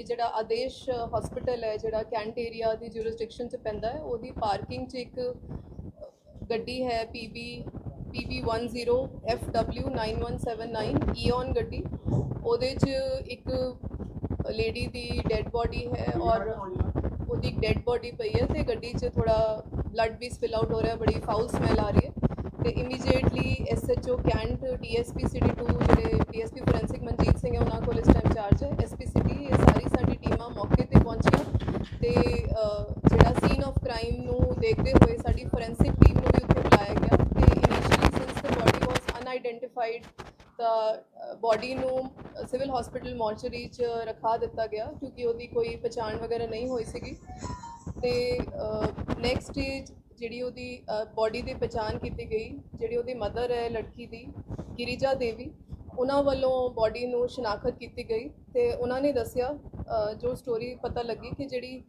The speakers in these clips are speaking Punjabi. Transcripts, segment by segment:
ਕਿ ਜਿਹੜਾ ਆਦੇਸ਼ ਹਸਪੀਟਲ ਹੈ, ਜਿਹੜਾ ਕੈਂਟ ਏਰੀਆ ਦੀ ਜੁਰਿਸਡਿਕਸ਼ਨ 'ਚ ਪੈਂਦਾ ਹੈ, ਉਹਦੀ ਪਾਰਕਿੰਗ 'ਚ ਇੱਕ ਗੱਡੀ ਹੈ PB PB10FW9179 ਈਓਨ ਗੱਡੀ। ਉਹਦੇ 'ਚ ਇੱਕ ਲੇਡੀ ਦੀ ਡੈੱਡ ਬੋਡੀ ਹੈ ਔਰ ਉਹਦੀ ਡੈੱਡ ਬੋਡੀ ਪਈ ਹੈ ਤੇ ਗੱਡੀ 'ਚ ਥੋੜਾ ਬਲੱਡ ਵੀ ਸਪਿਲ ਆਊਟ ਹੋ ਰਿਹਾ, ਬੜੀ ਫਾਊਲ ਸਮੈਲ ਆ ਰਹੀ ਹੈ। ਤੇ immediately SHO cantt DSP city 2 ਜਿਹੜੇ ਡੀਐਸਪੀ ਫੋਰੈਂਸਿਕ ਮਨਜੀਤ ਸਿੰਘ ਹੈ, ਉਹਨਾਂ ਕੋਲ ਇਸ ਟਾਈਮ ਚਾਰਜ ਹੈ। ਐਸਪੀ ਸਿਟੀ ਇਹ ਸਾਰੀ ਟੀਮਾਂ ਮੌਕੇ ਤੇ ਪਹੁੰਚੀਆਂ ਤੇ ਜਿਹੜਾ ਸੀਨ ਆਫ ਕ੍ਰਾਈਮ ਨੂੰ ਦੇਖਦੇ ਹੋਏ ਸਾਡੀ ਫੋਰੈਂਸਿਕ ਟੀਮ ਨੂੰ ਵੀ ਉੱਥੇ ਬੁਲਾਇਆ ਗਿਆ ਤੇ initially since the body was unidentified ਤਾਂ ਬੋਡੀ ਨੂੰ ਸਿਵਲ ਹਸਪੀਟਲ ਮੋਰਚਰੀ 'ਚ ਰਖਾ ਦਿੱਤਾ ਗਿਆ ਕਿਉਂਕਿ ਉਹਦੀ ਕੋਈ ਪਛਾਣ ਵਗੈਰਾ ਨਹੀਂ ਹੋਈ ਸੀਗੀ। ਤੇ ਨੈਕਸਟ ਸਟੇਜ ਜਿਹੜੀ ਉਹਦੀ ਬੋਡੀ ਦੀ ਪਛਾਣ ਕੀਤੀ ਗਈ, ਜਿਹੜੀ ਉਹਦੀ ਮਦਰ ਹੈ, ਲੜਕੀ ਦੀ, ਗਿਰੀਜਾ ਦੇਵੀ, ਉਹਨਾਂ ਵੱਲੋਂ ਬੋਡੀ ਨੂੰ ਸ਼ਨਾਖਤ ਕੀਤੀ ਗਈ ਤੇ ਉਹਨਾਂ ਨੇ ਦੱਸਿਆ ਜੋ ਸਟੋਰੀ ਪਤਾ ਲੱਗੀ ਕਿ ਜਿਹੜੀ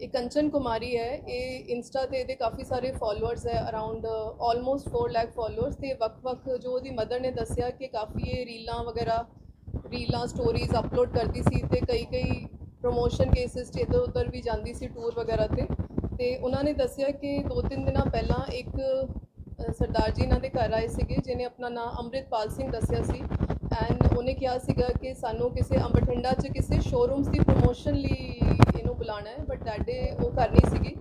ਇਹ ਕੰਚਨ ਕੁਮਾਰੀ ਹੈ, ਇਹ ਇੰਸਟਾ ਤੇ ਇਹਦੇ ਕਾਫੀ ਸਾਰੇ ਫਾਲੋਅਰਸ ਹੈ ਅਰਾਊਂਡ ਆਲਮੋਸਟ 4 ਲੱਖ ਫਾਲੋਅਰਸ ਤੇ ਵੱਖ-ਵੱਖ ਜੋ ਉਹਦੀ ਮਦਰ ਨੇ ਦੱਸਿਆ ਕਿ ਕਾਫੀ ਇਹ ਰੀਲਾਂ ਵਗੈਰਾ, ਰੀਲਾਂ ਸਟੋਰੀਜ਼ ਅਪਲੋਡ ਕਰਦੀ ਸੀ ਤੇ ਕਈ ਕਈ ਪ੍ਰੋਮੋਸ਼ਨ ਕੇਸਿਸ 'ਚ ਇੱਧਰ ਉੱਧਰ ਵੀ ਜਾਂਦੀ ਸੀ ਟੂਰ ਵਗੈਰਾ ਤੇ। ਤੇ ਉਹਨਾਂ ਨੇ ਦੱਸਿਆ ਕਿ ਦੋ ਤਿੰਨ ਦਿਨਾਂ ਪਹਿਲਾਂ ਇੱਕ ਸਰਦਾਰ ਜੀ ਇਹਨਾਂ ਦੇ ਘਰ ਆਏ ਸੀਗੇ ਜਿਨੇ ਆਪਣਾ ਨਾਮ ਅੰਮ੍ਰਿਤਪਾਲ ਸਿੰਘ ਦੱਸਿਆ ਸੀ। ਐਂਡ ਉਹਨੇ ਕਿਹਾ ਸੀਗਾ ਕਿ ਸਾਨੂੰ ਕਿਸੇ ਅੰਬਠਿੰਡਾ 'ਚ ਕਿਸੇ ਸ਼ੋਰੂਮਸ ਦੀ ਪ੍ਰੋਮੋਸ਼ਨ ਲਈ ਇਹਨੂੰ ਬੁਲਾਣਾ ਹੈ ਬਟ ਦੈਟ ਡੇ ਉਹ ਕਰਨੀ ਸੀਗੀ।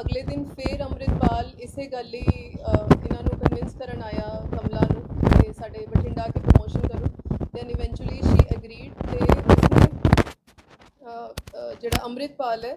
ਅਗਲੇ ਦਿਨ ਫੇਰ ਅੰਮ੍ਰਿਤਪਾਲ ਇਸੇ ਗੱਲ ਲਈ ਇਹਨਾਂ ਨੂੰ ਕਨਵਿੰਸ ਕਰਨ ਆਇਆ ਕਮਲਾ ਨੂੰ ਕਿ ਸਾਡੇ ਬਠਿੰਡਾ ਕੀ ਪ੍ਰੋਮੋਸ਼ਨ ਕਰੋ। ਦੈਨ ਇਵੈਂਚੁਅਲੀ ਸ਼ੀ ਐਗਰੀਡ ਤੇ ਉਸਨੇ ਜਿਹੜਾ ਅੰਮ੍ਰਿਤਪਾਲ ਹੈ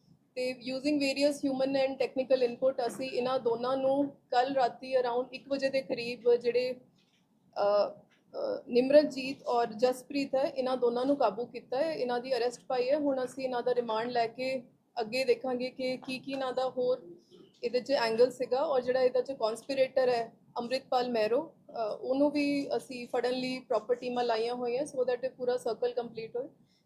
ਤੇ using various human and technical input ਅਸੀਂ ਇਹਨਾਂ ਦੋਨਾਂ ਨੂੰ ਕੱਲ ਰਾਤੀ ਅਰਾਊਂਡ 1 ਵਜੇ ਦੇ ਕਰੀਬ ਜਿਹੜੇ ਅ, ਔਰ ਜਸਪ੍ਰੀਤ ਹੈ ਇਹਨਾਂ ਦੋਨਾਂ ਨੂੰ ਕਾਬੂ ਕੀਤਾ ਹੈ ਇਹਨਾਂ ਦੀ ਅਰੈਸਟ ਪਾਈ ਹੈ। ਹੁਣ ਅਸੀਂ ਇਹਨਾਂ ਦਾ ਰਿਮਾਂਡ ਲੈ ਕੇ ਅੱਗੇ ਦੇਖਾਂਗੇ ਕਿ ਕੀ ਕੀ ਇਹਨਾਂ ਦਾ ਹੋਰ ਇਹਦੇ 'ਚ ਐਂਗਲ ਸੀਗਾ ਔਰ ਜਿਹੜਾ ਇਹਦੇ 'ਚ ਕਨਸਪੀਰੇਟਰ ਹੈ ਅੰਮ੍ਰਿਤਪਾਲ ਮਹਿਰੋ ਉਹਨੂੰ ਵੀ ਅਸੀਂ ਫੜਨ ਲਈ ਪ੍ਰੋਪਰ ਟੀਮਾਂ ਲਾਈਆਂ ਹੋਈਆਂ ਸੋ ਦੈਟ ਇਹ ਪੂਰਾ ਸਰਕਲ ਕੰਪਲੀਟ ਹੋਏ।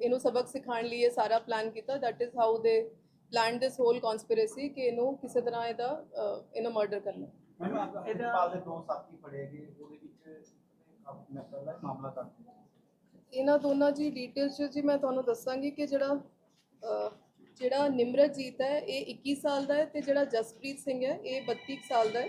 ਇਹਨੂੰ ਸਬਕ ਸਿਖਾਉਣ ਲਈ ਇਹ ਸਾਰਾ ਪਲਾਨ ਕੀਤਾ। That is how they plan this whole conspiracy ਕਿ ਇਹਨੂੰ ਕਿਸੇ ਤਰ੍ਹਾਂ ਇਹਦਾ ਇਹਨੂੰ ਮਰਡਰ ਕਰਨਾ। ਮੈਨੂੰ ਇਹਦੇ ਪਾਲ ਦੇ ਦੋ ਸਾਥੀ ਫੜੇ ਗਏ ਉਹਦੇ ਵਿੱਚ ਮੈਂ ਪਹਿਲਾਂ ਮਾਮਲਾ ਕਰ ਇਹਨਾਂ ਦੋਨਾਂ ਦੀ ਡਿਟੇਲ ਚ ਜੀ ਮੈਂ ਤੁਹਾਨੂੰ ਦੱਸਾਂਗੀ ਕਿ ਜਿਹੜਾ ਜਿਹੜਾ ਨਿਮਰਤਜੀਤ ਹੈ ਇਹ 21 ਸਾਲ ਦਾ ਹੈ ਤੇ ਜਿਹੜਾ ਜਸਪ੍ਰੀਤ ਸਿੰਘ ਹੈ ਇਹ 32 ਕੁ ਸਾਲ ਦਾ ਹੈ।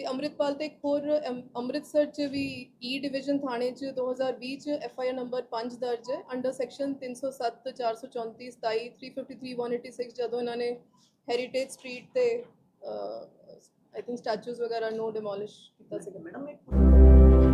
ਤੇ ਅੰਮ੍ਰਿਤਪਾਲ ਤੇ ਇੱਕ ਹੋਰ, ਅਮ- ਅੰਮ੍ਰਿਤਸਰ ਚ ਵੀ e ਈ ਡਿਵੀਜ਼ਨ ਥਾਣੇ ਚ 2020 ਚ ਐਫ ਆਈ ਆਰ ਨੰਬਰ 5 ਦਰਜ ਹੈ। ਅੰਡਰ ਸੈਕਸ਼ਨ 307 434 27 353 186 ਜਦੋਂ ਇਹਨਾਂ ਨੇ ਹੈਰੀਟੇਜ ਸਟਰੀਟ ਤੇ ਆਈ ਥਿੰਕ ਸਟੈਚੂਜ਼ ਵਗੈਰਾ ਨੂੰ ਡਿਮੋਲਿਸ਼ ਕੀਤਾ ਸੀਗਾ। ਮੈਡਮ, ਇੱਕ